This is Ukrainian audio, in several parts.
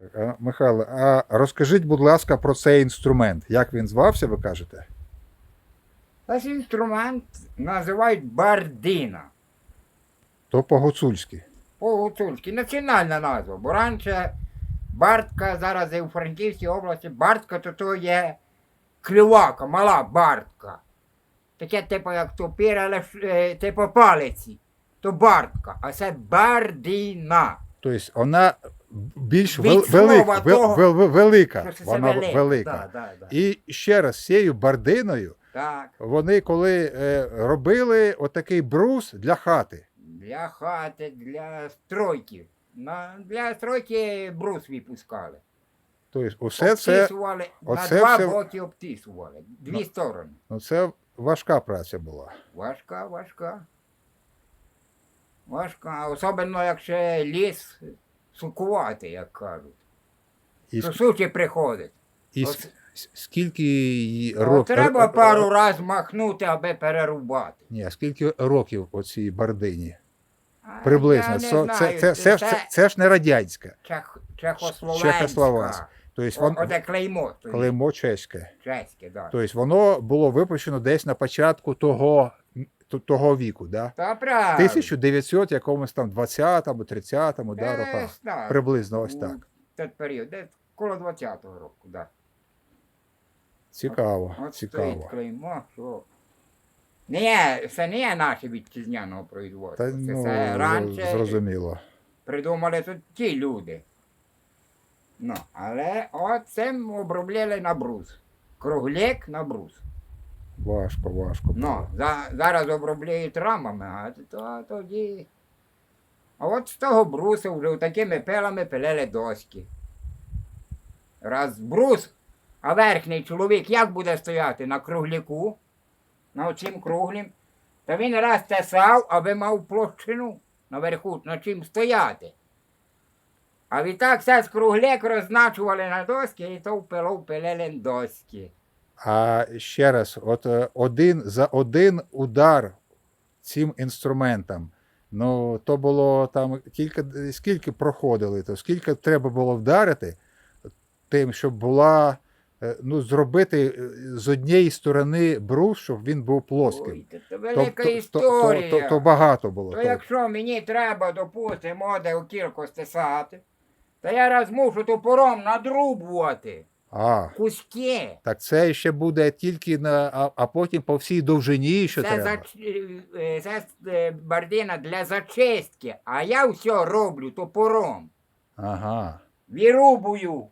Е, Михайло, а розкажіть, будь ласка, про цей інструмент. Як він звався, ви кажете? Цей інструмент називають бардина. То по-гуцульськи. По-гуцульськи. Національна назва. Бо раніше Бартка, зараз і у Франківській області, Бартка то то є клювака, мала Бартка. Таке типу як топір, але е, типу палиці. То Бартка, а це бардина. Тобто вона більш вел- велика, вел- того, вел- вел- велика. Це Вона велика. велика. Да, да, да. І ще раз, з цією бардиною Так. вони коли е, робили отакий брус для хати. Для хати, для стройки. На, для стройки брус випускали. Тобто, усе це, обтисували, оце на два все- боки обтисували. Дві сторони. ну, це важка праця була. Важка, важка. Важка. Особливо, якщо ліс сукувати, як кажуть. І, До суті приходить. і Ось- с- скільки років. треба пару раз махнути, аби перерубати. Ні, а скільки років оцій бардині? А Приблизно. я не Це, знаю, це, це, це, ж- це, це ж не радянська. Чех, чехословенська. Чехословацька. Тобто, О, Оте клеймо. стоїть. клеймо чеське. Чеське, так. Тобто воно було випущено десь на початку того, того віку, да? Та правда. 1900 якомусь там 20-му, 30-му, да, роках. Так. Приблизно ось так. Той період, десь коло 20-го року, так. Цікаво, От стоїть цікаво. клеймо, що. Не, це не є наше вітчизняного производства. Та, це, ну, це раніше зрозуміло. придумали тут ті люди. Ну, але от цим обробляли на брус. Кругляк на брус. Важко, важко. Ну, за, зараз обробляють рамами, а то, тоді. А от з того брусу вже такими пилами пилили доски. Раз брус, а верхній чоловік як буде стояти на кругляку, на оцім круглім, то він раз тесав, аби мав площину наверху, на чим стояти. А відтак все з кругляк розначували на доски і то впило пилили доски. А ще раз, от е, один за один удар цим інструментом. Ну, то було там кілька, скільки проходили, то скільки треба було вдарити тим, щоб була, е, ну, зробити е, з однієї сторони брус, щоб він був плоским. Ой, це, То, велика то, то, історія. то, то, то багато було. То То- якщо мені треба, допустимо, де у кілько стисати, то я раз мушу топором надрубувати А, куски. так це ще буде тільки на, а, а потім по всій довжині, що Це, треба. зач... е, це е, бардина для зачистки, а я все роблю топором. Ага. Вирубую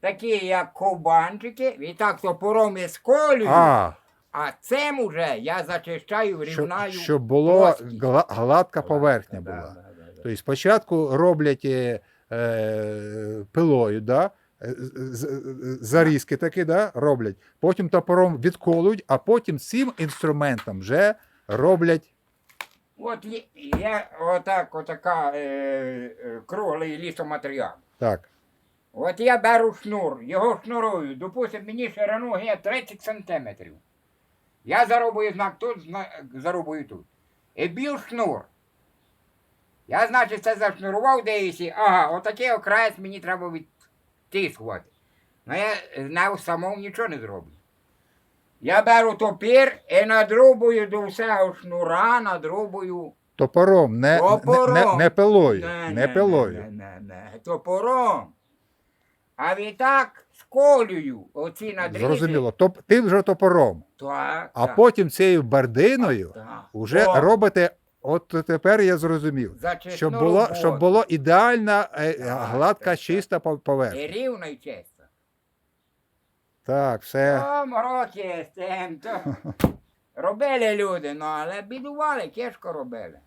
такі, як ковбанчики, і так топором і сколюю, а, А, цим уже я зачищаю, щоб, рівнаю. щоб було плоскість. гла- гладка поверхня Да, була. да, да, да. Тобто спочатку роблять е, е, пилою, да? Зарізки такі, да? роблять, потім топором відколують, а потім цим інструментом вже роблять. От є отак, отака е, е, круглий лісоматеріал. Так. От я беру шнур, його шнурую, допустим, мені ширину є 30 сантиметрів. Я зарубую знак тут, знак, зарубую тут. І б'ю шнур. Я, значить, це зашнурував десь, ага, отакий окраєць мені треба відтискувати. Ну я з нього самому нічого не зроблю. Я беру топір і надрубую до всього шнура, надрубую. Топором, не, Топором. не, не, не пилою. Не, Не, не, пилою. Не, не, не, топором. А відтак сколюю оці надрізи. Зрозуміло. Топ, тим вже топором. Так, А так, потім цією бардиною так. вже О, робите. От тепер я зрозумів. Щоб було, роботу. щоб було ідеальна, е, гладка, чиста пов- І поверхня. рівно і чисто. Так, все. О, мороки з тим, то. Робили люди, ну, але бідували, кешко робили.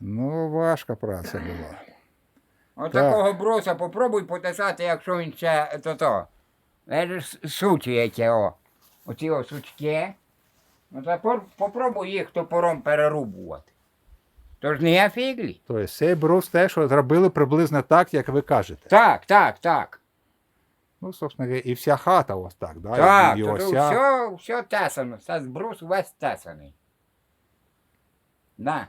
Ну, важка праця була. От Так. такого бруса попробуй потисати, якщо він ще то то. Видиш, сучі яке, о. Оці о сучки. Ну, то пор- попробуй їх топором перерубувати. Тож не є фіглі. Тобто цей брус теж що зробили приблизно так, як ви кажете. Так, так, так. Ну, собственно, і вся хата ось так, да? Так, і, і тут ця. все, все тесано, все брус весь тесаний. Да.